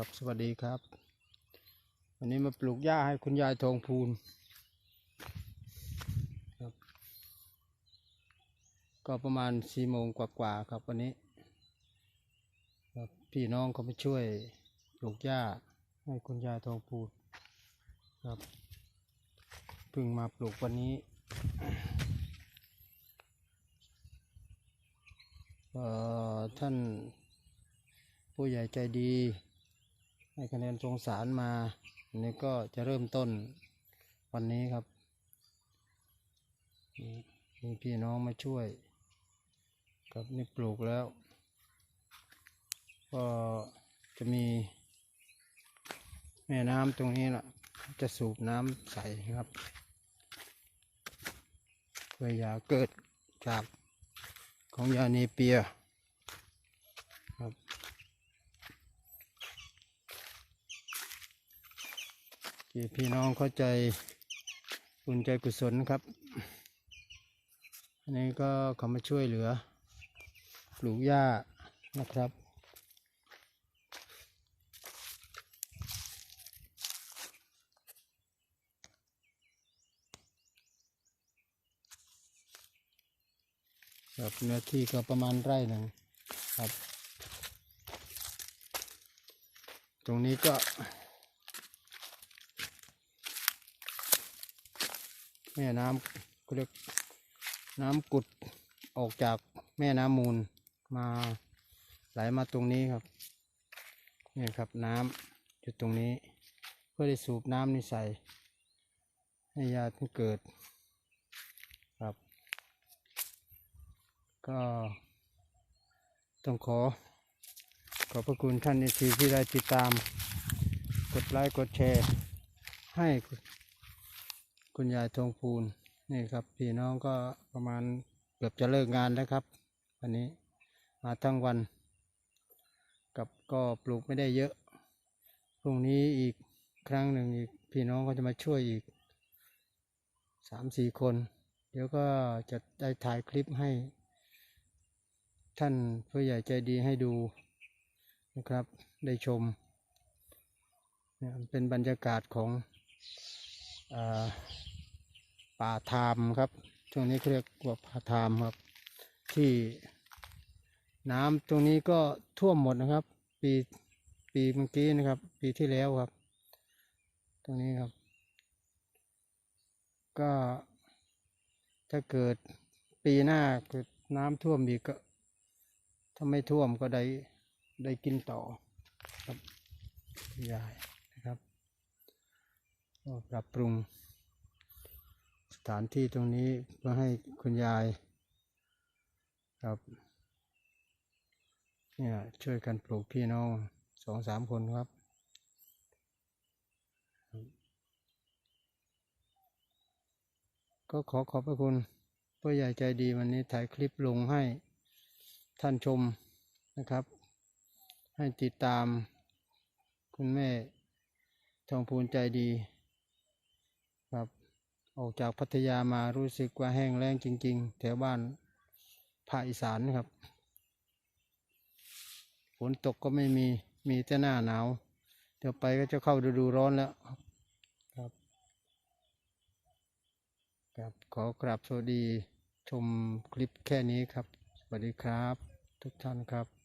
ครับสวัสดีครับ วันนี้มาปลูกหญ้าให้คุณยายทองพูนครับ ก็ประมาณสี่โมงกว่าๆครับวันนี้ครับพี่น้องเขามาช่วยปลูกหญ้าให้คุณยายทองพูนครับเพิ่งมาปลูกวันนี้ท่านผู้ใหญ่ใจดี ให้คะแนนสงสารมาอันนี้ก็จะเริ่มต้นวันนี้ครับ มีพี่น้องมาช่วยครับนี่ปลูกแล้ว ก็จะมีแม่น้ำตรงนี้ล่ะ จะสูบน้ำใสครับเพื่ออยาเกิดจากของยาเนเปียครับ พี่น้องเข้าใจบุญใจกุศลครับ อันนี้ก็เขามาช่วยเหลือ ปลูกหญ้านะครับ ครับเนื้อที่ก็ประมาณไร่หนึ่งครับ ตรงนี้ก็ แม่น้ำเขาเรียกน้ำกุดออกจากแม่น้ำมูลมาไหลมาตรงนี้ครับนี่ครับน้ำอยู่ตรงนี้ เพื่อได้สูบน้ำนี่ใส่ให้ยาที่เกิดครับ ก็ต้องขอขอบพระคุณท่านในทีที่ได้ติดตาม กดไลค์กดแชร์ให้ คุณยายทองพูนนี่ครับพี่น้องก็ประมาณเกือบจะเลิกงานแล้วครับวันนี้มาทั้งวัน กับก็ปลูกไม่ได้เยอะพรุ่งนี้อีกครั้งหนึ่งอีกพี่น้องก็จะมาช่วยอีกสามสี่คน เดี๋ยวก็จะได้ถ่ายคลิปให้ ท่านผู้ใหญ่ใจดีให้ดูนะครับได้ชมเนี่ยเป็นบรรยากาศของอา ป่าทามครับ ช่วงนี้เขาเรียกว่าป่าทามครับ ที่น้ำตรงนี้ก็ท่วมหมดนะครับ ปีปีเมื่อกี้นะครับ ปีที่แล้วครับ ตรงนี้ครับ ก็ถ้าเกิดปีหน้าเกิดน้ำท่วมอีกก็ ถ้าไม่ท่วมก็ได้ได้กินต่อครับยายนะครับก็ปรับปรุง ถานที่ตรงนี้เพื่อให้คุณยายครับเนี่ยช่วยกันปลูกพี่น้องสองสามคนครับ ก็ขอขอบพระคุณผู้ใหญ่ใจดีวันนี้ถ่ายคลิปลงให้ท่านชมนะครับ ให้ติดตามคุณแม่ทองพูนใจดี ออกจากพัทยามารู้สึกว่าแห้งแล้งจริง ๆ แถวบ้านภาคอีสานครับ ฝนตกก็ไม่มีมีแต่หน้าหนาวเดี๋ยวไปก็จะเข้าฤดูร้อนแล้วครับครับขอกราบสวัสดีชมคลิปแค่นี้ครับ สวัสดีครับ ทุกท่านครับ